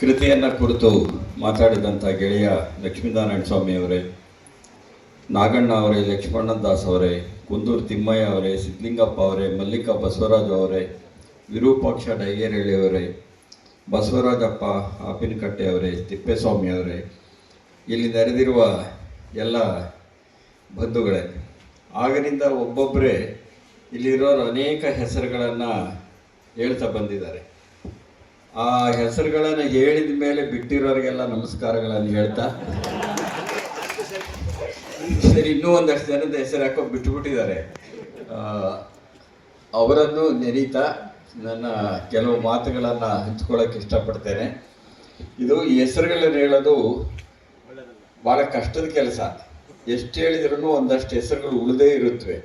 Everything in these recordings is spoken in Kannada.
ಕೃತಿಯನ್ನು ಕುರಿತು ಮಾತಾಡಿದಂಥ ಗೆಳೆಯ ಲಕ್ಷ್ಮೀನಾರಾಯಣ ಸ್ವಾಮಿ ಅವರೇ, ನಾಗಣ್ಣ ಅವರೇ, ಲಕ್ಷ್ಮಣದಾಸ್ ಅವರೇ, ಕುಂದೂರು ತಿಮ್ಮಯ್ಯ ಅವರೇ ಸಿದ್ಲಿಂಗಪ್ಪ ಅವರೇ, ಮಲ್ಲಿಕ ಬಸವರಾಜ್ ಅವರೇ, ವಿರೂಪಾಕ್ಷ ಡೈಗೇರಳ್ಳಿ ಅವರೇ, ಬಸವರಾಜಪ್ಪ ಆಪಿನಕಟ್ಟೆ ಅವರೇ, ತಿಪ್ಪೇಸ್ವಾಮಿ ಅವರೇ, ಇಲ್ಲಿ ನೆರೆದಿರುವ ಎಲ್ಲ ಬಂಧುಗಳೇ, ಆಗಿನಿಂದ ಒಬ್ಬೊಬ್ಬರೇ ಇಲ್ಲಿರೋರು ಅನೇಕ ಹೆಸರುಗಳನ್ನು ಹೇಳ್ತಾ ಬಂದಿದ್ದಾರೆ. ಆ ಹೆಸರುಗಳನ್ನು ಹೇಳಿದ ಮೇಲೆ ಬಿಟ್ಟಿರೋರಿಗೆಲ್ಲ ನಮಸ್ಕಾರಗಳನ್ನು ಹೇಳ್ತಾ? ಸರಿ, ಇನ್ನೂ ಒಂದಷ್ಟು ಜನದ ಹೆಸರು ಹಾಕೋ ಬಿಟ್ಟುಬಿಟ್ಟಿದ್ದಾರೆ. ಅವರನ್ನು ನೆನೀತಾ ನನ್ನ ಕೆಲವು ಮಾತುಗಳನ್ನು ಹಂಚ್ಕೊಳ್ಳೋಕೆ ಇಷ್ಟಪಡ್ತೇನೆ. ಇದು ಈ ಹೆಸರುಗಳನ್ನು ಹೇಳೋದು ಭಾಳ ಕಷ್ಟದ ಕೆಲಸ. ಎಷ್ಟು ಹೇಳಿದ್ರೂ ಒಂದಷ್ಟು ಹೆಸರುಗಳು ಉಳಿದೇ ಇರುತ್ತವೆ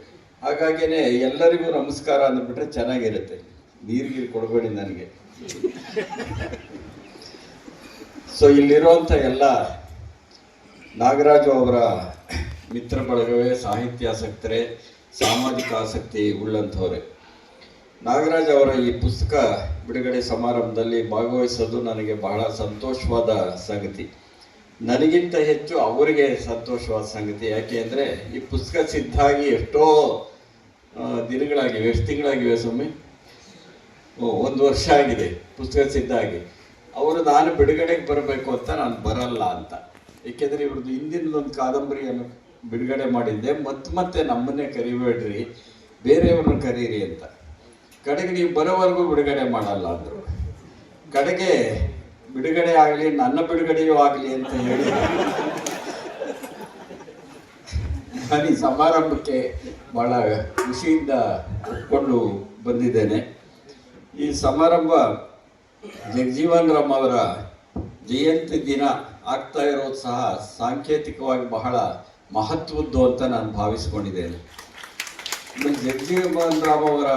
ಹಾಗಾಗಿನೇ ಎಲ್ಲರಿಗೂ ನಮಸ್ಕಾರ ಅಂದ್ಬಿಟ್ರೆ ಚೆನ್ನಾಗಿರುತ್ತೆ. ನೀರು ಕೊಡಬೇಡಿ ನನಗೆ. ಸೊ ಇಲ್ಲಿರುವಂಥ ಎಲ್ಲ ನಾಗರಾಜು ಅವರ ಮಿತ್ರ ಬಳಗವೇ ಸಾಹಿತ್ಯಾಸಕ್ತರೇ ಸಾಮಾಜಿಕ ಆಸಕ್ತಿ ಉಳ್ಳಂಥವ್ರೆ. ನಾಗರಾಜ್ ಅವರ ಈ ಪುಸ್ತಕ ಬಿಡುಗಡೆ ಸಮಾರಂಭದಲ್ಲಿ ಭಾಗವಹಿಸೋದು ನನಗೆ ಬಹಳ ಸಂತೋಷವಾದ ಸಂಗತಿ. ನನಗಿಂತ ಹೆಚ್ಚು ಅವರಿಗೆ ಸಂತೋಷವಾದ ಸಂಗತಿ ಯಾಕೆ ಅಂದರೆ, ಈ ಪುಸ್ತಕ ಸಿದ್ಧಾಗಿ ಎಷ್ಟೋ ದಿನಗಳಾಗಿವೆ, ಎಷ್ಟು ತಿಂಗಳಾಗಿವೆ ಸ್ವಾಮಿ? ಒಂದು ವರ್ಷ ಆಗಿದೆ, ಪುಸ್ತಕ ಸಿದ್ಧ ಆಗಿ. ಅವರು ನಾನು ಬಿಡುಗಡೆಗೆ ಬರಬೇಕು ಅಂತ ನಾನು ಬರಲ್ಲ ಅಂತ. ಏಕೆಂದರೆ ಇವ್ರದ್ದು ಹಿಂದಿನದೊಂದು ಕಾದಂಬರಿಯನ್ನು ಬಿಡುಗಡೆ ಮಾಡಿದ್ದೆ. ಮತ್ತೆ ಮತ್ತೆ ನಮ್ಮನ್ನೇ ಕರಿಬೇಡ್ರಿ, ಬೇರೆಯವ್ರನ್ನ ಕರೀರಿ ಅಂತ. ಕಡೆಗೆ ನೀವು ಬರೋವರೆಗೂ ಬಿಡುಗಡೆ ಮಾಡಲ್ಲ ಅಂದರು. ಕಡೆಗೆ ಬಿಡುಗಡೆ ಆಗಲಿ, ನನ್ನ ಬಿಡುಗಡೆಯೂ ಆಗಲಿ ಅಂತ ಹೇಳಿ. ನಾನು ಈ ಸಮಾರಂಭಕ್ಕೆ ಬಹಳ ಖುಷಿಯಿಂದ ಒಪ್ಕೊಂಡು ಬಂದಿದ್ದೇನೆ. ಈ ಸಮಾರಂಭ ಜಗಜೀವನ್ ರಾಮ್ ಅವರ ಜಯಂತಿ ದಿನ ಆಗ್ತಾ ಇರೋದು ಸಹ ಸಾಂಕೇತಿಕವಾಗಿ ಬಹಳ ಮಹತ್ವದ್ದು ಅಂತ ನಾನು ಭಾವಿಸ್ಕೊಂಡಿದ್ದೇನೆ. ಜಗಜೀವನ್ ರಾಮ್ ಅವರ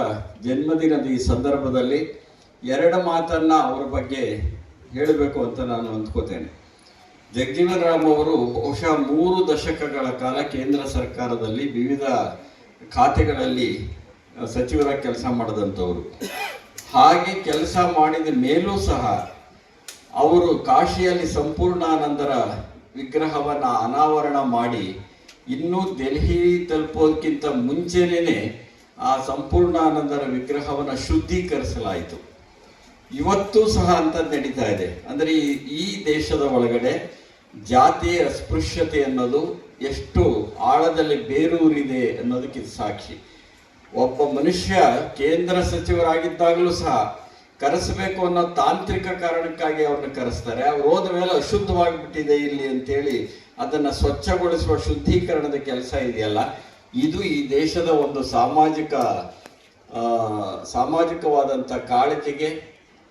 ಜನ್ಮದಿನದ ಈ ಸಂದರ್ಭದಲ್ಲಿ ಎರಡು ಮಾತನ್ನ ಅವರ ಬಗ್ಗೆ ಹೇಳಬೇಕು ಅಂತ ನಾನು ಅಂದ್ಕೋತೇನೆ. ಜಗಜೀವನ್ ರಾಮ್ ಅವರು ಬಹುಶಃ ಮೂರು ದಶಕಗಳ ಕಾಲ ಕೇಂದ್ರ ಸರ್ಕಾರದಲ್ಲಿ ವಿವಿಧ ಖಾತೆಗಳಲ್ಲಿ ಸಚಿವರ ಕೆಲಸ ಮಾಡಿದಂಥವರು. ಹಾಗೆ ಕೆಲಸ ಮಾಡಿದ ಮೇಲೂ ಸಹ ಅವರು ಕಾಶಿಯಲ್ಲಿ ಸಂಪೂರ್ಣಾನಂದರ ವಿಗ್ರಹವನ್ನು ಅನಾವರಣ ಮಾಡಿ ಇನ್ನೂ ದೆಹಲಿ ತಲುಪೋದಕ್ಕಿಂತ ಮುಂಚೆನೇ ಆ ಸಂಪೂರ್ಣಾನಂದರ ವಿಗ್ರಹವನ್ನು ಶುದ್ಧೀಕರಿಸಲಾಯಿತು. ಇವತ್ತು ಸಹ ಅಂತ ನಡೀತಾ ಇದೆ. ಅಂದರೆ ಈ ಈ ದೇಶದ ಒಳಗಡೆ ಜಾತಿಯ ಅಸ್ಪೃಶ್ಯತೆ ಅನ್ನೋದು ಎಷ್ಟು ಆಳದಲ್ಲಿ ಬೇರೂರಿದೆ ಅನ್ನೋದಕ್ಕೆ ಸಾಕ್ಷಿ. ಒಬ್ಬ ಮನುಷ್ಯ ಕೇಂದ್ರ ಸಚಿವರಾಗಿದ್ದಾಗಲೂ ಸಹ ಕರೆಸಬೇಕು ಅನ್ನೋ ತಾಂತ್ರಿಕ ಕಾರಣಕ್ಕಾಗಿ ಅವ್ರನ್ನ ಕರೆಸ್ತಾರೆ. ಅವ್ರು ಹೋದ ಮೇಲೆ ಅಶುದ್ಧವಾಗಿಬಿಟ್ಟಿದೆ ಇಲ್ಲಿ ಅಂತೇಳಿ ಅದನ್ನ ಸ್ವಚ್ಛಗೊಳಿಸುವ ಶುದ್ಧೀಕರಣದ ಕೆಲಸ ಇದೆಯಲ್ಲ, ಇದು ಈ ದೇಶದ ಒಂದು ಸಾಮಾಜಿಕ ಸಾಮಾಜಿಕವಾದಂಥ ಕಾಳಜಿಗೆ,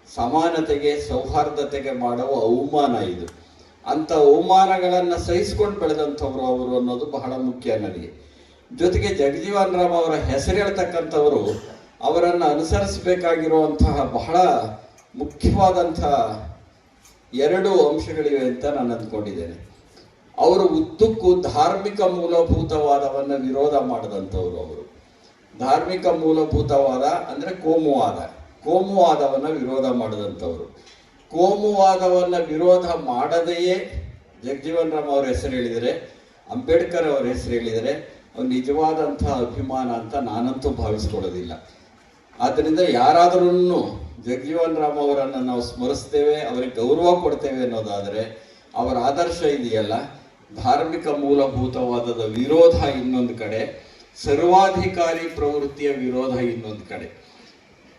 ಸಮಾನತೆಗೆ, ಸೌಹಾರ್ದತೆಗೆ ಮಾಡುವ ಅವಮಾನ ಇದು. ಅಂಥ ಅವಮಾನಗಳನ್ನು ಸಹಿಸ್ಕೊಂಡು ಬೆಳೆದಂಥವ್ರು ಅವರು ಅನ್ನೋದು ಬಹಳ ಮುಖ್ಯ ನನಗೆ. ಜೊತೆಗೆ ಜಗಜೀವನ್ ರಾಮ್ ಅವರ ಹೆಸರು ಹೇಳ್ತಕ್ಕಂಥವರು ಅವರನ್ನು ಅನುಸರಿಸಬೇಕಾಗಿರುವಂತಹ ಬಹಳ ಮುಖ್ಯವಾದಂತಹ ಎರಡು ಅಂಶಗಳಿವೆ ಅಂತ ನಾನು ಅಂದ್ಕೊಂಡಿದ್ದೇನೆ. ಅವರು ಉದ್ದಕ್ಕೂ ಧಾರ್ಮಿಕ ಮೂಲಭೂತವಾದವನ್ನು ವಿರೋಧ ಮಾಡದಂಥವ್ರು ಅವರು. ಧಾರ್ಮಿಕ ಮೂಲಭೂತವಾದ ಅಂದ್ರೆ ಕೋಮುವಾದ. ಕೋಮುವಾದವನ್ನ ವಿರೋಧ ಮಾಡದಂಥವ್ರು. ಕೋಮುವಾದವನ್ನು ವಿರೋಧ ಮಾಡದೆಯೇ ಜಗಜೀವನ್ ರಾಮ್ ಅವ್ರ ಹೆಸರು ಹೇಳಿದರೆ, ಅಂಬೇಡ್ಕರ್ ಅವರ ಹೆಸರು ಹೇಳಿದರೆ ನಿಜವಾದಂತಹ ಅಭಿಮಾನ ಅಂತ ನಾನಂತೂ ಭಾವಿಸ್ಕೊಳ್ಳೋದಿಲ್ಲ. ಆದ್ದರಿಂದ ಯಾರಾದರೂ ಜಗಜೀವನ್ ರಾಮ್ ಅವರನ್ನು ನಾವು ಸ್ಮರಿಸ್ತೇವೆ, ಅವರಿಗೆ ಗೌರವ ಕೊಡ್ತೇವೆ ಅನ್ನೋದಾದರೆ ಅವರ ಆದರ್ಶ ಇದೆಯಲ್ಲ, ಧಾರ್ಮಿಕ ಮೂಲಭೂತವಾದದ ವಿರೋಧ ಇನ್ನೊಂದು ಕಡೆ, ಸರ್ವಾಧಿಕಾರಿ ಪ್ರವೃತ್ತಿಯ ವಿರೋಧ ಇನ್ನೊಂದು ಕಡೆ.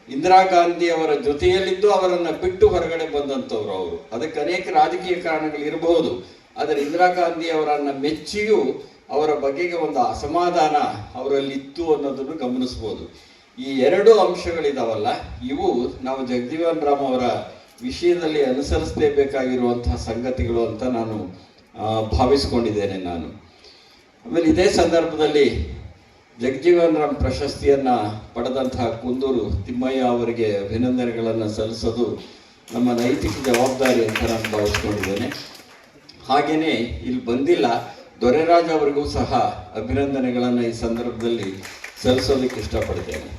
ಇಂದಿರಾ ಗಾಂಧಿ ಅವರ ಜೊತೆಯಲ್ಲಿದ್ದು ಅವರನ್ನು ಬಿಟ್ಟು ಹೊರಗಡೆ ಬಂದಂಥವ್ರು ಅವರು. ಅದಕ್ಕೆ ಅನೇಕ ರಾಜಕೀಯ ಕಾರಣಗಳು ಇರಬಹುದು ಆದರೆ ಇಂದಿರಾ ಗಾಂಧಿ ಅವರನ್ನು ಮೆಚ್ಚಿಯೂ ಅವರ ಬಗೆಗೆ ಒಂದು ಅಸಮಾಧಾನ ಅವರಲ್ಲಿ ಇತ್ತು ಅನ್ನೋದನ್ನು ಗಮನಿಸ್ಬೋದು. ಈ ಎರಡು ಅಂಶಗಳಿದಾವಲ್ಲ, ಇವು ನಾವು ಜಗಜೀವನ್ ರಾಮ್ ಅವರ ವಿಷಯದಲ್ಲಿ ಅನುಸರಿಸಲೇಬೇಕಾಗಿರುವಂತಹ ಸಂಗತಿಗಳು ಅಂತ ನಾನು ಭಾವಿಸ್ಕೊಂಡಿದ್ದೇನೆ ನಾನು. ಆಮೇಲೆ ಇದೇ ಸಂದರ್ಭದಲ್ಲಿ ಜಗಜೀವನ್ ರಾಮ್ ಪ್ರಶಸ್ತಿಯನ್ನ ಪಡೆದಂತಹ ಕುಂದೂರು ತಿಮ್ಮಯ್ಯ ಅವರಿಗೆ ಅಭಿನಂದನೆಗಳನ್ನು ಸಲ್ಲಿಸೋದು ನಮ್ಮ ನೈತಿಕ ಜವಾಬ್ದಾರಿ ಅಂತ ನಾನು ಭಾವಿಸ್ಕೊಂಡಿದ್ದೇನೆ. ಹಾಗೆಯೇ ಇಲ್ಲಿ ಬಂದಿಲ್ಲ. ದೊರೆರಾಜ್ ಅವರಿಗೂ ಸಹ ಅಭಿನಂದನೆಗಳನ್ನು ಈ ಸಂದರ್ಭದಲ್ಲಿ ಸಲ್ಲಿಸೋದಕ್ಕೆ ಇಷ್ಟಪಡ್ತೇನೆ.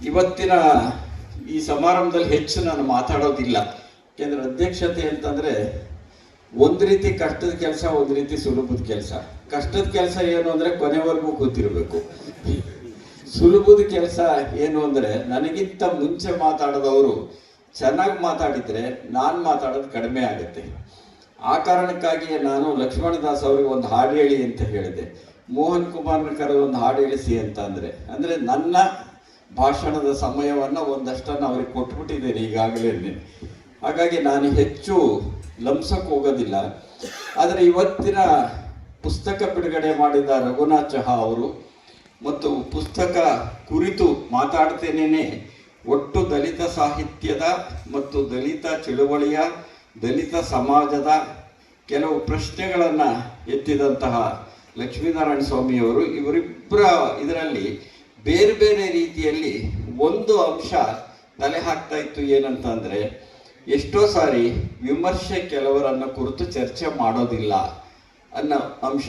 ಇವತ್ತಿನ ಈ ಸಮಾರಂಭದಲ್ಲಿ ಹೆಚ್ಚು ನಾನು ಮಾತಾಡೋದಿಲ್ಲ. ಯಾಕೆಂದ್ರೆ ಅಧ್ಯಕ್ಷತೆ ಅಂತಂದ್ರೆ ಒಂದು ರೀತಿ ಕಷ್ಟದ ಕೆಲಸ, ಒಂದು ರೀತಿ ಸುಲಭದ ಕೆಲಸ. ಕಷ್ಟದ ಕೆಲಸ ಏನು ಅಂದ್ರೆ ಕೊನೆವರೆಗೂ ಕೂತಿರಬೇಕು ಸುಲಭದ ಕೆಲಸ ಏನು ಅಂದ್ರೆ ನನಗಿಂತ ಮುಂಚೆ ಮಾತಾಡದವರು ಚೆನ್ನಾಗಿ ಮಾತಾಡಿದ್ರೆ ನಾನು ಮಾತಾಡೋದು ಕಡಿಮೆ ಆಗುತ್ತೆ. ಆ ಕಾರಣಕ್ಕಾಗಿಯೇ ನಾನು ಲಕ್ಷ್ಮಣದಾಸ್ ಅವರಿಗೆ ಒಂದು ಹಾಡು ಹೇಳಿ ಅಂತ ಹೇಳಿದೆ. ಮೋಹನ್ ಕುಮಾರ್ನ ಕರೆ ಒಂದು ಹಾಡು ಹೇಳಿಸಿ ಅಂತ ಅಂದ್ರೆ ಅಂದ್ರೆ ನನ್ನ ಭಾಷಣದ ಸಮಯವನ್ನ ಒಂದಷ್ಟನ್ನು ಅವ್ರಿಗೆ ಕೊಟ್ಬಿಟ್ಟಿದ್ದೇನೆ ಈಗಾಗಲೇ. ಹಾಗಾಗಿ ನಾನು ಹೆಚ್ಚು ಲಂಸಕ್ಕೆ ಹೋಗೋದಿಲ್ಲ. ಆದರೆ ಇವತ್ತಿನ ಪುಸ್ತಕ ಬಿಡುಗಡೆ ಮಾಡಿದ ರಘುನಾಥ್ ಚಹಾ ಅವರು ಮತ್ತು ಪುಸ್ತಕ ಕುರಿತು ಮಾತಾಡ್ತೇನೆ ಒಟ್ಟು ದಲಿತ ಸಾಹಿತ್ಯದ ಮತ್ತು ದಲಿತ ಚಳುವಳಿಯ ದಲಿತ ಸಮಾಜದ ಕೆಲವು ಪ್ರಶ್ನೆಗಳನ್ನು ಎತ್ತಿದಂತಹ ಲಕ್ಷ್ಮೀನಾರಾಯಣ ಸ್ವಾಮಿಯವರು ಇವರಿಬ್ಬರ ಇದರಲ್ಲಿ ಬೇರೆ ಬೇರೆ ರೀತಿಯಲ್ಲಿ ಒಂದು ಅಂಶ ತಲೆ ಹಾಕ್ತಾ ಇತ್ತು ಏನಂತ ಅಂದ್ರೆ ಎಷ್ಟೋ ಸಾರಿ ವಿಮರ್ಶೆ ಕೆಲವರನ್ನ ಕುರಿತು ಚರ್ಚೆ ಮಾಡೋದಿಲ್ಲ ಅನ್ನೋ ಅಂಶ.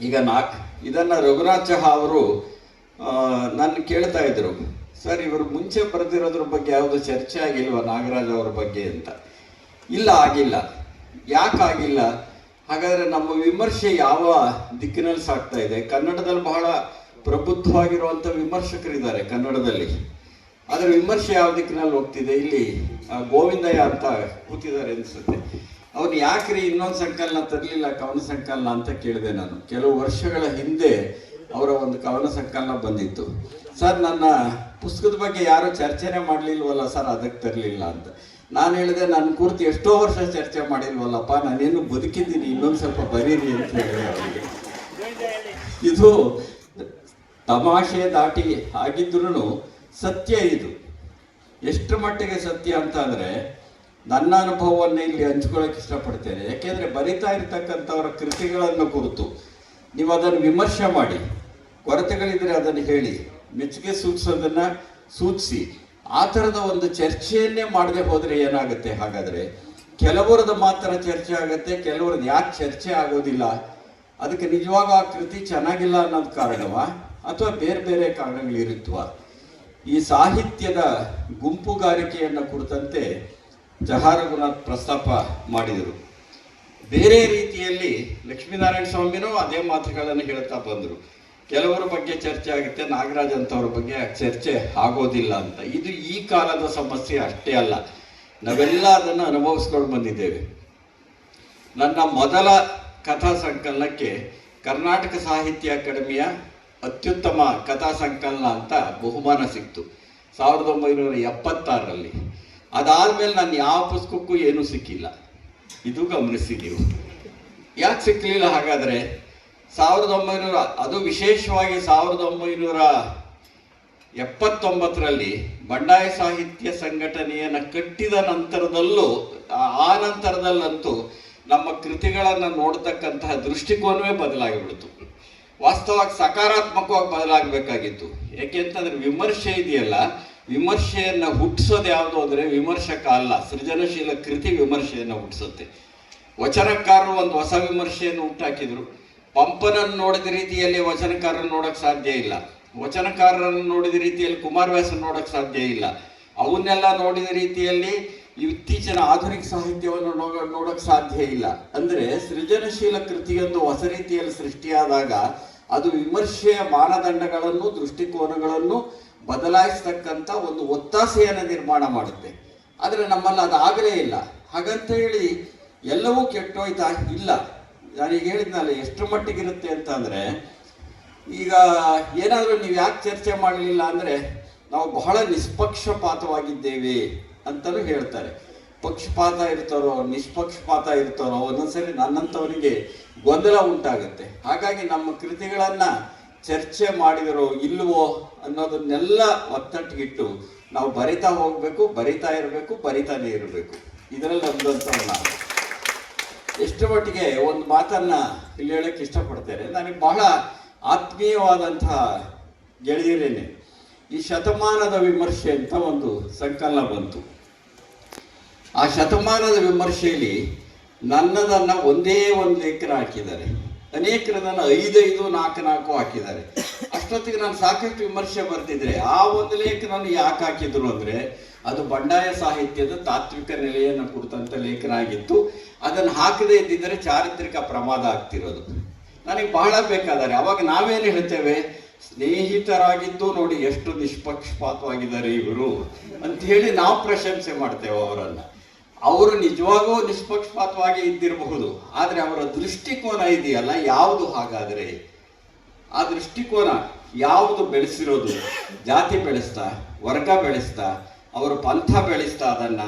ಈಗ ನಾ ಇದನ್ನ ರಘುನಾಥ್ ಚಹಾ ಅವರು ನನ್ನ ಕೇಳ್ತಾ ಇದ್ರು, ಸರ್, ಇವರು ಮುಂಚೆ ಬರೆದಿರೋದ್ರ ಬಗ್ಗೆ ಯಾವುದು ಚರ್ಚೆ ಆಗಿಲ್ವ ನಾಗರಾಜ್ ಅವರ ಬಗ್ಗೆ? ಅಂತ. ಇಲ್ಲ, ಆಗಿಲ್ಲ. ಯಾಕಾಗಿಲ್ಲ ಹಾಗಾದ್ರೆ ನಮ್ಮ ವಿಮರ್ಶೆ ಯಾವ ದಿಕ್ಕಿನಲ್ಲಿ ಸಾಗ್ತಾ ಇದೆ? ಕನ್ನಡದಲ್ಲಿ ಬಹಳ ಪ್ರಬುದ್ಧವಾಗಿರುವಂಥ ವಿಮರ್ಶಕರಿದ್ದಾರೆ ಕನ್ನಡದಲ್ಲಿ. ಅದರ ವಿಮರ್ಶೆ ಯಾವ ದಿಕ್ಕಿನಲ್ಲಿ ಹೋಗ್ತಿದೆ? ಇಲ್ಲಿ ಗೋವಿಂದಯ್ಯ ಅಂತ ಕೂತಿದ್ದಾರೆ ಅನ್ಸುತ್ತೆ. ಅವ್ರು ಯಾಕ್ರಿ ಇನ್ನೊಂದು ಸಂಕಲನ ತರಲಿಲ್ಲ, ಕವನ ಸಂಕಲನ ಅಂತ ಕೇಳಿದೆ ನಾನು. ಕೆಲವು ವರ್ಷಗಳ ಹಿಂದೆ ಅವರ ಒಂದು ಕವನ ಸಂಕಲನ ಬಂದಿತ್ತು. ಸರ್, ನನ್ನ ಪುಸ್ತಕದ ಬಗ್ಗೆ ಯಾರು ಚರ್ಚೆನೆ ಮಾಡಲಿಲ್ವಲ್ಲ ಸರ್, ಅದಕ್ಕೆ ತರಲಿಲ್ಲ ಅಂತ. ನಾನು ಹೇಳಿದೆ, ನನ್ನ ಕೂರ್ತಿ ಎಷ್ಟೋ ವರ್ಷ ಚರ್ಚೆ ಮಾಡಿಲ್ವಲ್ಲಪ್ಪ, ನಾನೇನು ಬದುಕಿದ್ದೀನಿ, ಇನ್ನೊಂದು ಸ್ವಲ್ಪ ಬರೀರಿ ಅಂತ ಹೇಳಿದೆ ಅವರಿಗೆ. ಇದು ತಮಾಷೆ ದಾಟಿ ಆಗಿದ್ರೂ ಸತ್ಯ ಇದು. ಎಷ್ಟು ಮಟ್ಟಿಗೆ ಸತ್ಯ ಅಂತ ಅಂದ್ರೆ ನನ್ನ ಅನುಭವವನ್ನು ಇಲ್ಲಿ ಹಂಚ್ಕೊಳ್ಳೋಕೆ ಇಷ್ಟಪಡ್ತೇನೆ. ಯಾಕೆಂದರೆ ಬರಿತಾ ಇರ್ತಕ್ಕಂಥವರ ಕೃತಿಗಳನ್ನು ಕುರಿತು ನೀವು ಅದನ್ನು ವಿಮರ್ಶೆ ಮಾಡಿ. ಕೊರತೆಗಳಿದ್ರೆ ಅದನ್ನು ಹೇಳಿ. ಮೆಚ್ಚುಗೆ ಸೂಚಿಸೋದನ್ನು ಸೂಚಿಸಿ. ಆ ಥರದ ಒಂದು ಚರ್ಚೆಯನ್ನೇ ಮಾಡದೆ ಹೋದರೆ ಏನಾಗುತ್ತೆ? ಹಾಗಾದ್ರೆ ಕೆಲವರದ್ದು ಮಾತ್ರ ಚರ್ಚೆ ಆಗುತ್ತೆ ಕೆಲವರದ್ದು ಯಾಕೆ ಚರ್ಚೆ ಆಗೋದಿಲ್ಲ? ಅದಕ್ಕೆ ನಿಜವಾಗ ಆ ಕೃತಿ ಚೆನ್ನಾಗಿಲ್ಲ ಅನ್ನೋದು ಕಾರಣವಾ? ಅಥವಾ ಬೇರೆ ಬೇರೆ ಕಾರಣಗಳಿರುತ್ತವಾ ಈ ಸಾಹಿತ್ಯದ ಗುಂಪುಗಾರಿಕೆಯನ್ನು ಕುರಿತಂತೆ ಜಹಾರ್ ಪ್ರಸ್ತಾಪ ಮಾಡಿದರು. ಬೇರೆ ರೀತಿಯಲ್ಲಿ ಲಕ್ಷ್ಮೀನಾರಾಯಣ ಸ್ವಾಮಿನೂ ಅದೇ ಮಾತುಗಳನ್ನು ಹೇಳ್ತಾ ಬಂದರು. ಕೆಲವರ ಬಗ್ಗೆ ಚರ್ಚೆ ಆಗುತ್ತೆ, ನಾಗರಾಜ್ ಅಂತವ್ರ ಬಗ್ಗೆ ಚರ್ಚೆ ಆಗೋದಿಲ್ಲ ಅಂತ. ಇದು ಈ ಕಾಲದ ಸಮಸ್ಯೆ ಅಷ್ಟೇ ಅಲ್ಲ. ನಾವೆಲ್ಲ ಅದನ್ನು ಅನುಭವಿಸ್ಕೊಂಡು ಬಂದಿದ್ದೇವೆ. ನನ್ನ ಮೊದಲ ಕಥಾ ಸಂಕಲನಕ್ಕೆ ಕರ್ನಾಟಕ ಸಾಹಿತ್ಯ ಅಕಾಡೆಮಿಯ ಅತ್ಯುತ್ತಮ ಕಥಾ ಸಂಕಲನ ಅಂತ ಬಹುಮಾನ ಸಿಕ್ತು. ಸಾವಿರದ ಒಂಬೈನೂರ ಎಪ್ಪತ್ತಾರರಲ್ಲಿ. ಅದಾದ್ಮೇಲೆ ನಾನು ಯಾವ ಪುಸ್ತಕಕ್ಕೂ ಏನೂ ಸಿಕ್ಕಿಲ್ಲ. ಇದು ಗಮನಿಸಿ ನೀವು. ಯಾಕೆ ಸಿಕ್ಕಲಿಲ್ಲ ಹಾಗಾದ್ರೆ? ಸಾವಿರದ ಒಂಬೈನೂರ, ಅದು ವಿಶೇಷವಾಗಿ ಸಾವಿರದ ಒಂಬೈನೂರ ಎಪ್ಪತ್ತೊಂಬತ್ತರಲ್ಲಿ ಬಂಡಾಯ ಸಾಹಿತ್ಯ ಸಂಘಟನೆಯನ್ನು ಕಟ್ಟಿದ ನಂತರದಲ್ಲೂ, ಆ- ನಂತರದಲ್ಲಂತೂ ನಮ್ಮ ಕೃತಿಗಳನ್ನು ನೋಡ್ತಕ್ಕಂತಹ ದೃಷ್ಟಿಕೋನವೇ ಬದಲಾಗಿಬಿಡ್ತು. ವಾಸ್ತವವಾಗಿ ಸಕಾರಾತ್ಮಕವಾಗಿ ಬದಲಾಗಬೇಕಾಗಿತ್ತು. ಏಕೆಂತಂದ್ರೆ ವಿಮರ್ಶೆ ಇದೆಯಲ್ಲ, ವಿಮರ್ಶೆಯನ್ನು ಹುಟ್ಟಿಸೋದು ಯಾವುದು ಅಂದರೆ ವಿಮರ್ಶಕ ಅಲ್ಲ, ಸೃಜನಶೀಲ ಕೃತಿ ವಿಮರ್ಶೆಯನ್ನು ಹುಟ್ಟಿಸುತ್ತೆ. ವಚನಕಾರರು ಒಂದು ಹೊಸ ವಿಮರ್ಶೆಯನ್ನು ಹುಟ್ಟಾಕಿದ್ರು. ಪಂಪನನ್ನು ನೋಡಿದ ರೀತಿಯಲ್ಲಿ ವಚನಕಾರರನ್ನು ನೋಡೋಕೆ ಸಾಧ್ಯ ಇಲ್ಲ. ವಚನಕಾರರನ್ನು ನೋಡಿದ ರೀತಿಯಲ್ಲಿ ಕುಮಾರವ್ಯಾಸನ್ ನೋಡೋಕೆ ಸಾಧ್ಯ ಇಲ್ಲ. ಅವನ್ನೆಲ್ಲ ನೋಡಿದ ರೀತಿಯಲ್ಲಿ ಇತ್ತೀಚಿನ ಆಧುನಿಕ ಸಾಹಿತ್ಯವನ್ನು ನೋಡೋಕೆ ಸಾಧ್ಯ ಇಲ್ಲ. ಅಂದ್ರೆ ಸೃಜನಶೀಲ ಕೃತಿಯೊಂದು ಹೊಸ ರೀತಿಯಲ್ಲಿ ಸೃಷ್ಟಿಯಾದಾಗ ಅದು ವಿಮರ್ಶೆಯ ಮಾನದಂಡಗಳನ್ನು, ದೃಷ್ಟಿಕೋನಗಳನ್ನು ಬದಲಾಯಿಸ್ತಕ್ಕಂಥ ಒಂದು ಒತ್ತಾಸೆಯನ್ನು ನಿರ್ಮಾಣ ಮಾಡುತ್ತೆ. ಆದರೆ ನಮ್ಮಲ್ಲಿ ಅದಾಗಲೇ ಇಲ್ಲ. ಹಾಗಂತ ಹೇಳಿ ಎಲ್ಲವೂ ಕೆಟ್ಟೋಯ್ತಾ? ಇಲ್ಲ. ನಾನೀಗ ಹೇಳಿದ್ನಲ್ಲ, ಎಷ್ಟು ಮಟ್ಟಿಗಿರುತ್ತೆ ಅಂತ ಅಂದ್ರೆ ಈಗ ಏನಾದರೂ ನೀವು ಯಾಕೆ ಚರ್ಚೆ ಮಾಡಲಿಲ್ಲ ಅಂದ್ರೆ, ನಾವು ಬಹಳ ನಿಷ್ಪಕ್ಷಪಾತವಾಗಿದ್ದೇವೆ ಅಂತಲೂ ಹೇಳ್ತಾರೆ. ಪಕ್ಷಪಾತ ಇರ್ತಾರೋ, ನಿಷ್ಪಕ್ಷಪಾತ ಇರ್ತಾರೋ, ಒಂದೊಂದ್ಸರಿ ನನ್ನಂಥವರಿಗೆ ಗೊಂದಲ ಉಂಟಾಗುತ್ತೆ. ಹಾಗಾಗಿ ನಮ್ಮ ಕೃತಿಗಳನ್ನು ಚರ್ಚೆ ಮಾಡಿದರೋ ಇಲ್ಲವೋ ಅನ್ನೋದನ್ನೆಲ್ಲ ಒತ್ತಟ್ಟಿಗಿಟ್ಟು ನಾವು ಬರಿತಾ ಹೋಗ್ಬೇಕು, ಬರಿತಾ ಇರಬೇಕು, ಬರಿತಾನೇ ಇರಬೇಕು. ಇದರಲ್ಲಿ ನಮ್ದಂಥವ್ರು ನಾನು ಎಷ್ಟು ಮಟ್ಟಿಗೆ ಒಂದು ಮಾತನ್ನ ಇಲ್ಲಿ ಹೇಳಕ್ಕೆ ಇಷ್ಟಪಡ್ತೇನೆ. ನನಗೆ ಬಹಳ ಆತ್ಮೀಯವಾದಂತಹ ಗೆಳೆಯರೇನೆ, ಈ ಶತಮಾನದ ವಿಮರ್ಶೆ ಅಂತ ಒಂದು ಸಂಕಲನ ಬಂತು. ಆ ಶತಮಾನದ ವಿಮರ್ಶೆಯಲ್ಲಿ ನನ್ನದನ್ನು ಒಂದೇ ಒಂದು ಲೇಖನ ಹಾಕಿದ್ದಾರೆ. ಅನೇಕರದನ್ನ ಐದೈದು ನಾಲ್ಕು ನಾಲ್ಕು ಹಾಕಿದ್ದಾರೆ. ಅಷ್ಟೊತ್ತಿಗೆ ನಾನು ಸಾಕಷ್ಟು ವಿಮರ್ಶೆ ಬರ್ತಿದ್ರೆ, ಆ ಒಂದು ಲೇಖನ ಯಾಕೆ ಹಾಕಿದ್ರು ಅಂದ್ರೆ, ಅದು ಬಂಡಾಯ ಸಾಹಿತ್ಯದ ತಾತ್ವಿಕ ನೆಲೆಯನ್ನು ಕುರಿತಂತ ಲೇಖನ ಆಗಿತ್ತು ಅದನ್ನು ಹಾಕದೇ ಇದ್ದಿದ್ದರೆ ಚಾರಿತ್ರಿಕ ಪ್ರಮಾದ ಆಗ್ತಿರೋದು. ನನಗೆ ಬಹಳ ಬೇಕಾದರೆ, ಅವಾಗ ನಾವೇನು ಹೇಳ್ತೇವೆ? ಸ್ನೇಹಿತರಾಗಿದ್ದು ನೋಡಿ ಎಷ್ಟು ನಿಷ್ಪಕ್ಷಪಾತವಾಗಿದ್ದಾರೆ ಇವರು ಅಂತ ಹೇಳಿ ನಾವು ಪ್ರಶಂಸೆ ಮಾಡ್ತೇವೆ ಅವರನ್ನ. ಅವರು ನಿಜವಾಗೂ ನಿಷ್ಪಕ್ಷಪಾತವಾಗಿ ಇದ್ದಿರಬಹುದು ಆದರೆ ಅವರ ದೃಷ್ಟಿಕೋನ ಇದೆಯಲ್ಲ ಯಾವುದು ಹಾಗಾದರೆ? ಆ ದೃಷ್ಟಿಕೋನ ಯಾವುದು ಬೆಳೆಸಿರೋದು? ಜಾತಿ ಬೆಳೆಸ್ತಾ ವರ್ಗ ಬೆಳೆಸ್ತಾ ಅವರ ಪಂಥ ಬೆಳೆಸ್ತಾ ಅದನ್ನ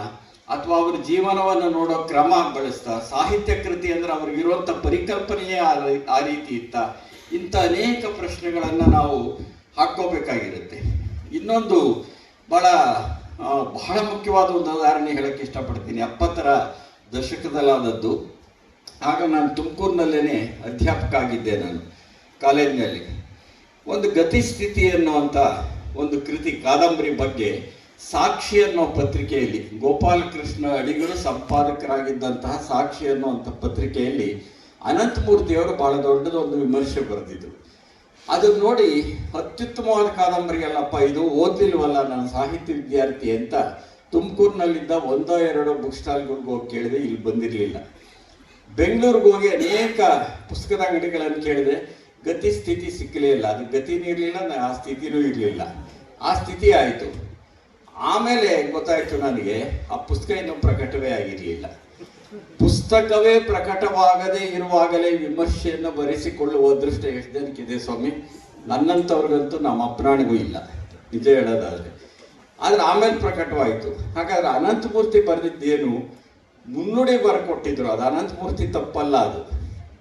ಅಥವಾ ಅವರ ಜೀವನವನ್ನು ನೋಡೋ ಕ್ರಮ ಬೆಳೆಸ್ತಾ ಸಾಹಿತ್ಯ ಕೃತಿ ಅಂದ್ರೆ ಅವ್ರಿಗಿರುವಂಥ ಪರಿಕಲ್ಪನೆಯೇ ಆ ರೀತಿ ಇತ್ತ? ಇಂಥ ಅನೇಕ ಪ್ರಶ್ನೆಗಳನ್ನು ನಾವು ಹಾಕೋಬೇಕಾಗಿರುತ್ತೆ ಇನ್ನೊಂದು ಆ, ಬಹಳ ಮುಖ್ಯವಾದ ಒಂದು ಉದಾಹರಣೆ ಹೇಳಕ್ಕೆ ಇಷ್ಟಪಡ್ತೀನಿ. ಎಪ್ಪತ್ತರ ದಶಕದಲ್ಲಾದದ್ದು. ಆಗ ನಾನು ತುಮಕೂರಿನಲ್ಲೇ ಅಧ್ಯಾಪಕ ಆಗಿದ್ದೆ ನಾನು, ಕಾಲೇಜಿನಲ್ಲಿ. ಒಂದು ಗತಿಸ್ಥಿತಿ ಅನ್ನುವಂಥ ಒಂದು ಕೃತಿ, ಕಾದಂಬರಿ ಬಗ್ಗೆ ಸಾಕ್ಷಿ ಅನ್ನೋ ಪತ್ರಿಕೆಯಲ್ಲಿ, ಗೋಪಾಲಕೃಷ್ಣ ಅಡಿಗರು ಸಂಪಾದಕರಾಗಿದ್ದಂತಹ ಸಾಕ್ಷಿ ಅನ್ನುವಂಥ ಪತ್ರಿಕೆಯಲ್ಲಿ ಅನಂತಮೂರ್ತಿಯವರು ಬಹಳ ದೊಡ್ಡದೊಂದು ವಿಮರ್ಶೆ ಬರೆದಿದ್ರು. ಅದನ್ನ ನೋಡಿ ಅತ್ಯುತ್ತಮವಾದ ಕಾದಂಬರಿ ಅಲ್ಲಪ್ಪ ಇದು ಓದ್ಲಿಲ್ವಲ್ಲ ನಾನು ಸಾಹಿತ್ಯ ವಿದ್ಯಾರ್ಥಿ ಅಂತ ತುಮಕೂರಿನಲ್ಲಿದ್ದ ಒಂದೋ ಎರಡೋ ಬುಕ್ ಸ್ಟಾಲ್ಗಳಿಗೆ ಹೋಗಿ ಕೇಳಿದೆ, ಇಲ್ಲಿ ಬಂದಿರಲಿಲ್ಲ. ಬೆಂಗಳೂರಿಗೆ ಹೋಗಿ ಅನೇಕ ಪುಸ್ತಕದ ಅಂಗಡಿಗಳನ್ನು ಕೇಳಿದೆ. ಗತಿ ಸ್ಥಿತಿ ಸಿಕ್ಕಲೇ ಇಲ್ಲ. ಅದು ಗತಿನೂ ಇರಲಿಲ್ಲ ನಾನು ಆ ಸ್ಥಿತಿನೂ ಇರಲಿಲ್ಲ. ಆ ಸ್ಥಿತಿ ಆಯಿತು. ಆಮೇಲೆ ಗೊತ್ತಾಯಿತು ನನಗೆ, ಆ ಪುಸ್ತಕ ಇನ್ನೂ ಪ್ರಕಟವೇ ಆಗಿರಲಿಲ್ಲ. ಪುಸ್ತಕವೇ ಪ್ರಕಟವಾಗದೇ ಇರುವಾಗಲೇ ವಿಮರ್ಶೆಯನ್ನು ಬರೆಸಿಕೊಳ್ಳುವ ಅದೃಷ್ಟ ಎಷ್ಟು ಜನಕ್ಕಿದೆ ಸ್ವಾಮಿ? ನನ್ನಂಥವ್ರಿಗಂತೂ ನಮ್ಮ ಅಪ್ರಾಣಿಗೂ ಇಲ್ಲ. ನಿಜ ಹೇಳೋದಾದ್ರೆ. ಆದ್ರೆ ಆಮೇಲೆ ಪ್ರಕಟವಾಯಿತು. ಹಾಗಾದ್ರೆ ಅನಂತಮೂರ್ತಿ ಬರೆದಿದ್ದೇನು? ಮುನ್ನುಡಿ ಬರ್ಕೊಟ್ಟಿದ್ರು. ಅದು ಅನಂತಮೂರ್ತಿ ತಪ್ಪಲ್ಲ ಅದು.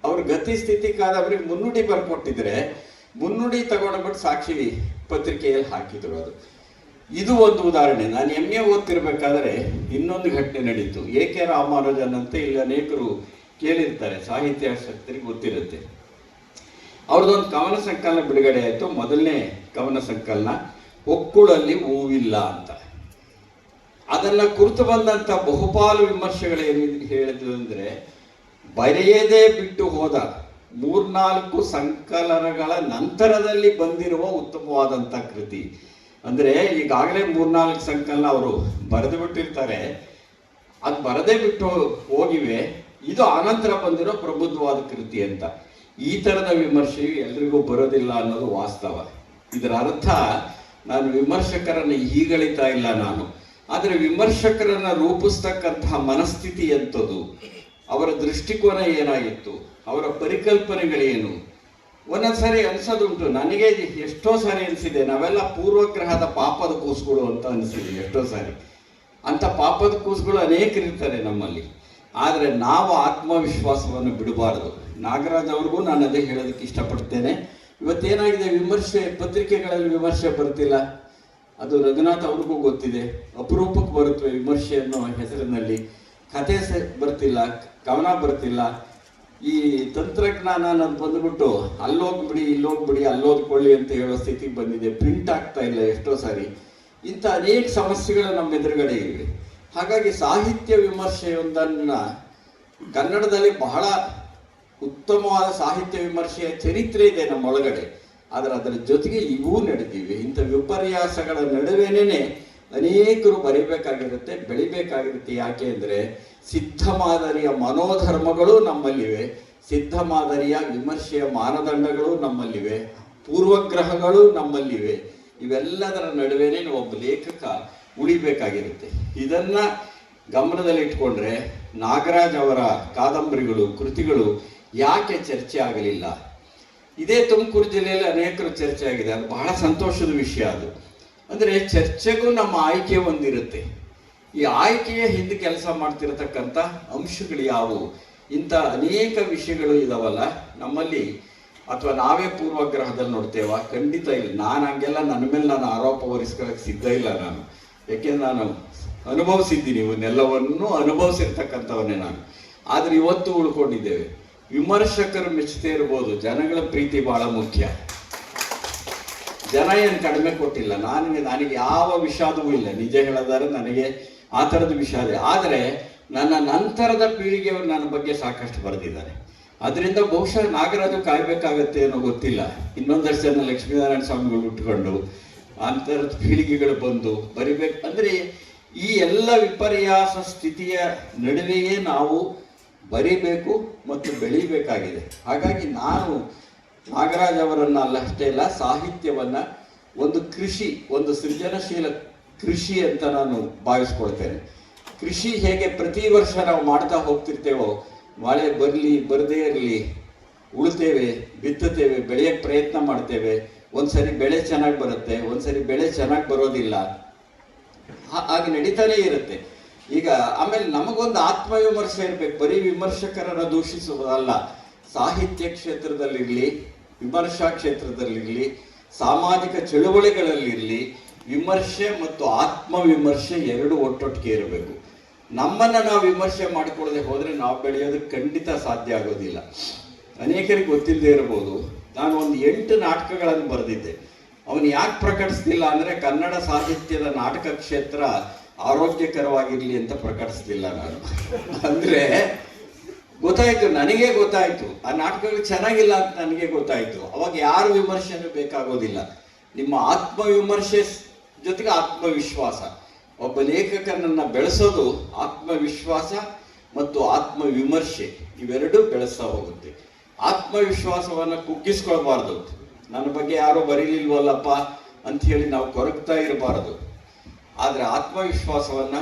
ಅವ್ರ ಗತಿ ಸ್ಥಿತಿ ಕಾದವ್ರಿಗೆ ಮುನ್ನುಡಿ ಬರ್ಕೊಟ್ಟಿದ್ರೆ ಮುನ್ನುಡಿ ತಗೊಂಡ್ಬಿಟ್ಟು ಸಾಕ್ಷಿ ಪತ್ರಿಕೆಯಲ್ಲಿ ಹಾಕಿದ್ರು ಅದು. ಇದು ಒಂದು ಉದಾಹರಣೆ. ನಾನು ಎಂ ಎ ಓದ್ತಿರ್ಬೇಕಾದ್ರೆ ಇನ್ನೊಂದು ಘಟನೆ ನಡೀತು. ಎ ಕೆ ರಾಮಾನುಜನ್ ಅಂತ ಇಲ್ಲಿ ಅನೇಕರು ಕೇಳಿರ್ತಾರೆ. ಸಾಹಿತ್ಯಾಸಕ್ತರಿಗೆ ಗೊತ್ತಿರುತ್ತೆ. ಅವ್ರದ್ದೊಂದು ಕವನ ಸಂಕಲನ ಬಿಡುಗಡೆ ಆಯಿತು. ಮೊದಲನೇ ಕವನ ಸಂಕಲನ, ಒಕ್ಕುಳಲ್ಲಿ ಹೂವಿಲ್ಲ ಅಂತ. ಅದನ್ನ ಕುರಿತು ಬಂದಂತ ಬಹುಪಾಲು ವಿಮರ್ಶೆಗಳೇನು ಹೇಳಿದ್ರು ಅಂದರೆ, ಬರೆಯದೇ ಬಿಟ್ಟು ಹೋದ ಮೂರ್ನಾಲ್ಕು ಸಂಕಲನಗಳ ನಂತರದಲ್ಲಿ ಬಂದಿರುವ ಉತ್ತಮವಾದಂತ ಕೃತಿ. ಅಂದ್ರೆ ಈಗಾಗಲೇ ಮೂರ್ನಾಲ್ಕು ಸಂಕಲ್ನ ಅವರು ಬರೆದು ಬಿಟ್ಟಿರ್ತಾರೆ. ಅದು ಬರದೇ ಬಿಟ್ಟು ಹೋಗಿವೆ. ಇದು ಆನಂತರ ಬಂದಿರೋ ಪ್ರಬುದ್ಧವಾದ ಕೃತಿ ಅಂತ. ಈ ತರದ ವಿಮರ್ಶೆಯು ಎಲ್ರಿಗೂ ಬರೋದಿಲ್ಲ ಅನ್ನೋದು ವಾಸ್ತವ. ಇದರ ಅರ್ಥ ನಾನು ವಿಮರ್ಶಕರನ್ನ ಹೀಗಳಿತಾ ಇಲ್ಲ ನಾನು. ಆದರೆ ವಿಮರ್ಶಕರನ್ನ ರೂಪಿಸ್ತಕ್ಕಂತಹ ಮನಸ್ಥಿತಿ ಎಂಥದ್ದು ಅವರ ದೃಷ್ಟಿಕೋನ ಏನಾಗಿತ್ತು? ಅವರ ಪರಿಕಲ್ಪನೆಗಳೇನು? ಒಂದೊಂದ್ಸರಿ ಅನಿಸೋದುಂಟು. ನನಗೆ ಎಷ್ಟೋ ಸಾರಿ ಅನಿಸಿದೆ. ನಾವೆಲ್ಲ ಪೂರ್ವಗ್ರಹದ ಪಾಪದ ಕೂಸುಗಳು ಅಂತ ಅನಿಸಿದೆ ಎಷ್ಟೋ ಸಾರಿ. ಅಂತ ಪಾಪದ ಕೂಸುಗಳು ಅನೇಕರಿರ್ತಾರೆ ನಮ್ಮಲ್ಲಿ. ಆದರೆ ನಾವು ಆತ್ಮವಿಶ್ವಾಸವನ್ನು ಬಿಡಬಾರದು. ನಾಗರಾಜ್ ಅವ್ರಿಗೂ ನಾನು ಅದೇ ಹೇಳೋದಕ್ಕೆ ಇಷ್ಟಪಡ್ತೇನೆ. ಇವತ್ತೇನಾಗಿದೆ? ವಿಮರ್ಶೆ, ಪತ್ರಿಕೆಗಳಲ್ಲಿ ವಿಮರ್ಶೆ ಬರ್ತಿಲ್ಲ. ಅದು ರಘುನಾಥ್ ಅವ್ರಿಗೂ ಗೊತ್ತಿದೆ. ಅಪರೂಪಕ್ಕೆ ಬರುತ್ತೆ ವಿಮರ್ಶೆ ಅನ್ನೋ ಹೆಸರಿನಲ್ಲಿ. ಸ, ಬರ್ತಿಲ್ಲ ಕವನ ಬರ್ತಿಲ್ಲ. ಈ ತಂತ್ರಜ್ಞಾನ ಅನ್ನೋದು ಬಂದ್ಬಿಟ್ಟು ಅಲ್ಲೋಗ್ಬಿಡಿ, ಇಲ್ಲೋಗ್ಬಿಡಿ, ಅಲ್ಲೋದ್ಕೊಳ್ಳಿ ಅಂತ ಹೇಳೋ ಸ್ಥಿತಿಗೆ ಬಂದಿದೆ. ಪ್ರಿಂಟ್ ಆಗ್ತಾ ಇಲ್ಲ ಎಷ್ಟೋ ಸಾರಿ. ಇಂಥ ಅನೇಕ ಸಮಸ್ಯೆಗಳು ನಮ್ಮ ಎದುರುಗಡೆ ಇವೆ. ಹಾಗಾಗಿ ಸಾಹಿತ್ಯ ವಿಮರ್ಶೆಯೊಂದನ್ನು ಕನ್ನಡದಲ್ಲಿ ಬಹಳ ಉತ್ತಮವಾದ ಸಾಹಿತ್ಯ ವಿಮರ್ಶೆಯ ಚರಿತ್ರೆ ಇದೆ ನಮ್ಮ ಒಳಗಡೆ ಆದರೆ ಅದರ ಜೊತೆಗೆ ಇವೂ ನಡೆದಿವೆ. ಇಂಥ ವಿಪರ್ಯಾಸಗಳ ನಡುವೆನೇ ಅನೇಕರು ಬರಿಬೇಕಾಗಿರುತ್ತೆ, ಬೆಳಿಬೇಕಾಗಿರುತ್ತೆ. ಯಾಕೆ ಅಂದರೆ ಸಿದ್ಧ ಮಾದರಿಯ ಮನೋಧರ್ಮಗಳು ನಮ್ಮಲ್ಲಿವೆ. ಸಿದ್ಧ ಮಾದರಿಯ ವಿಮರ್ಶೆಯ ಮಾನದಂಡಗಳು ನಮ್ಮಲ್ಲಿವೆ. ಪೂರ್ವಗ್ರಹಗಳು ನಮ್ಮಲ್ಲಿವೆ. ಇವೆಲ್ಲದರ ನಡುವೆನೇ ಒಬ್ಬ ಲೇಖಕ ಉಳಿಬೇಕಾಗಿರುತ್ತೆ. ಇದನ್ನ ಗಮನದಲ್ಲಿಟ್ಕೊಂಡ್ರೆ ನಾಗರಾಜ್ ಅವರ ಕಾದಂಬರಿಗಳು, ಕೃತಿಗಳು ಯಾಕೆ ಚರ್ಚೆ ಆಗಲಿಲ್ಲ? ಇದೇ ತುಮಕೂರು ಜಿಲ್ಲೆಯಲ್ಲಿ ಅನೇಕರು ಚರ್ಚೆ ಆಗಿದೆ. ಅದು ಬಹಳ ಸಂತೋಷದ ವಿಷಯ ಅದು. ಅಂದರೆ ಚರ್ಚೆಗೂ ನಮ್ಮ ಆಯ್ಕೆ ಒಂದಿರುತ್ತೆ. ಈ ಆಯ್ಕೆಯ ಹಿಂದೆ ಕೆಲಸ ಮಾಡ್ತಿರತಕ್ಕಂಥ ಅಂಶಗಳು ಯಾವುವು? ಇಂಥ ಅನೇಕ ವಿಷಯಗಳು ಇದಾವಲ್ಲ, ನಮ್ಮಲ್ಲಿ ಅಥವಾ ನಾವೇ ಪೂರ್ವಗ್ರಹದಲ್ಲಿ ನೋಡ್ತೇವ? ಖಂಡಿತ ಇಲ್ಲ. ನಾನು ಹಂಗೆಲ್ಲ ನನ್ನ ಮೇಲೆ ನಾನು ಆರೋಪ ಹೊರಿಸ್ಕೊಳ್ಳೋಕೆ ಸಿದ್ಧ ಇಲ್ಲ ನಾನು. ಯಾಕೆಂದ್ರೆ ನಾನು ಅನುಭವಿಸಿದ್ದೀನಿ, ಇವನ್ನೆಲ್ಲವನ್ನೂ ಅನುಭವಿಸಿರ್ತಕ್ಕಂಥವನ್ನೇ ನಾನು. ಆದರೆ ಇವತ್ತು ಉಳ್ಕೊಂಡಿದ್ದೇವೆ. ವಿಮರ್ಶಕರು ಮೆಚ್ಚುತ್ತೇ ಇರ್ಬೋದು. ಜನಗಳ ಪ್ರೀತಿ ಬಹಳ ಮುಖ್ಯ. ಜನ ಏನು ಕಡಿಮೆ ಕೊಟ್ಟಿಲ್ಲ. ನಾನು ನನಗೆ ಯಾವ ವಿಷಾದವೂ ಇಲ್ಲ. ನಿಜ ಹೇಳೋದಾದ್ರೆ ನನಗೆ ಆ ಥರದ ವಿಷಯ ಇದೆ ಆದರೆ ನನ್ನ ನಂತರದ ಪೀಳಿಗೆಯವರು ನನ್ನ ಬಗ್ಗೆ ಸಾಕಷ್ಟು ಬರೆದಿದ್ದಾರೆ. ಅದರಿಂದ ಬಹುಶಃ ನಾಗರಾಜು ಕಾಯ್ಬೇಕಾಗತ್ತೆ ಅನ್ನೋ ಗೊತ್ತಿಲ್ಲ. ಇನ್ನೊಂದಷ್ಟು ಜನ ಲಕ್ಷ್ಮೀನಾರಾಯಣ ಸ್ವಾಮಿಗಳು ಉಟ್ಕೊಂಡು ಅಂತರದ ಪೀಳಿಗೆಗಳು ಬಂದು ಬರಿಬೇಕು. ಅಂದರೆ ಈ ಎಲ್ಲ ವಿಪರ್ಯಾಸ ಸ್ಥಿತಿಯ ನಡುವೆಯೇ ನಾವು ಬರಿಬೇಕು ಮತ್ತು ಬೆಳಿಬೇಕಾಗಿದೆ. ಹಾಗಾಗಿ ನಾನು ನಾಗರಾಜ್ ಅವರನ್ನ ಅಲ್ಲ ಅಷ್ಟೇ ಅಲ್ಲ, ಸಾಹಿತ್ಯವನ್ನ ಒಂದು ಕೃಷಿ, ಒಂದು ಸೃಜನಶೀಲ ಕೃಷಿ ಅಂತ ನಾನು ಭಾವಿಸ್ಕೊಳ್ತೇನೆ. ಕೃಷಿ ಹೇಗೆ ಪ್ರತಿ ವರ್ಷ ನಾವು ಮಾಡ್ತಾ ಹೋಗ್ತಿರ್ತೇವೋ, ಮಳೆ ಬರಲಿ, ಬರದೇ ಇರಲಿ ಉಳ್ತೇವೆ ಬಿತ್ತುತ್ತೇವೆ ಬೆಳೆಯಕ್ಕೆ ಪ್ರಯತ್ನ ಮಾಡ್ತೇವೆ, ಒಂದ್ಸರಿ ಬೆಳೆ ಚೆನ್ನಾಗಿ ಬರುತ್ತೆ, ಒಂದ್ಸರಿ ಬೆಳೆ ಚೆನ್ನಾಗಿ ಬರೋದಿಲ್ಲ. ಹಾಗೆ ನಡೀತಾನೆ ಇರುತ್ತೆ. ಈಗ ಆಮೇಲೆ ನಮಗೊಂದು ಆತ್ಮವಿಮರ್ಶೆ ಇರಬೇಕು. ಬರೀ ವಿಮರ್ಶಕರನ್ನು ದೂಷಿಸುವುದಲ್ಲ. ಸಾಹಿತ್ಯ ಕ್ಷೇತ್ರದಲ್ಲಿರಲಿ, ವಿಮರ್ಶಾ ಕ್ಷೇತ್ರದಲ್ಲಿರಲಿ, ಸಾಮಾಜಿಕ ಚಳುವಳಿಗಳಲ್ಲಿರ್ಲಿ ವಿಮರ್ಶೆ ಮತ್ತು ಆತ್ಮವಿಮರ್ಶೆ ಎರಡು ಒಟ್ಟೊಟ್ಟಿಗೆ ಇರಬೇಕು. ನಮ್ಮನ್ನ ನಾವು ವಿಮರ್ಶೆ ಮಾಡಿಕೊಳ್ಳದೆ ಹೋದರೆ ನಾವು ಬೆಳೆಯೋದು ಖಂಡಿತ ಸಾಧ್ಯ ಆಗೋದಿಲ್ಲ. ಅನೇಕರಿಗೆ ಗೊತ್ತಿಲ್ಲದೆ ಇರಬಹುದು. ನಾನು ಒಂದು ಎಂಟು ನಾಟಕಗಳನ್ನು ಬರೆದಿದ್ದೆ. ಅವನು ಯಾಕೆ ಪ್ರಕಟಿಸ್ತಿಲ್ಲ ಅಂದ್ರೆ ಕನ್ನಡ ಸಾಹಿತ್ಯದ ನಾಟಕ ಕ್ಷೇತ್ರ ಆರೋಗ್ಯಕರವಾಗಿರಲಿ ಅಂತ ಪ್ರಕಟಿಸ್ತಿಲ್ಲ ನಾನು. ಅಂದ್ರೆ ಗೊತ್ತಾಯ್ತು, ನನಗೆ ಗೊತ್ತಾಯ್ತು. ಆ ನಾಟಕಗಳು ಚೆನ್ನಾಗಿಲ್ಲ ಅಂತ ನನಗೆ ಗೊತ್ತಾಯ್ತು. ಅವಾಗ ಯಾರು ವಿಮರ್ಶೆನೂ ಬೇಕಾಗೋದಿಲ್ಲ. ನಿಮ್ಮ ಆತ್ಮವಿಮರ್ಶೆ ಜೊತೆಗೆ ಆತ್ಮವಿಶ್ವಾಸ. ಒಬ್ಬ ಲೇಖಕನನ್ನ ಬೆಳೆಸೋದು ಆತ್ಮವಿಶ್ವಾಸ ಮತ್ತು ಆತ್ಮವಿಮರ್ಶೆ, ಇವೆರಡೂ ಬೆಳೆಸ್ತಾ ಹೋಗುತ್ತೆ. ಆತ್ಮವಿಶ್ವಾಸವನ್ನು ಕುಗ್ಗಿಸ್ಕೊಳ್ಬಾರ್ದು. ನನ್ನ ಬಗ್ಗೆ ಯಾರೋ ಬರೀಲಿಲ್ವಲ್ಲಪ್ಪ ಅಂತ ಹೇಳಿ ನಾವು ಕೊರಗ್ತಾ ಇರಬಾರದು. ಆದರೆ ಆತ್ಮವಿಶ್ವಾಸವನ್ನ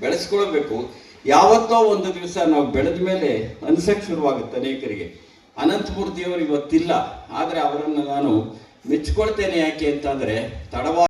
ಬೆಳೆಸ್ಕೊಳ್ಬೇಕು. ಯಾವತ್ತೋ ಒಂದು ದಿವಸ ನಾವು ಬೆಳೆದ ಮೇಲೆ ಅನ್ಸಕ್ಕೆ ಶುರುವಾಗುತ್ತೆ ಅನೇಕರಿಗೆ. ಅನಂತಮೂರ್ತಿಯವರು ಇವತ್ತಿಲ್ಲ. ಆದರೆ ಅವರನ್ನು ನಾನು ಮೆಚ್ಕೊಳ್ತೇನೆ ಯಾಕೆ ಅಂತಂದ್ರೆ ತಡವಾ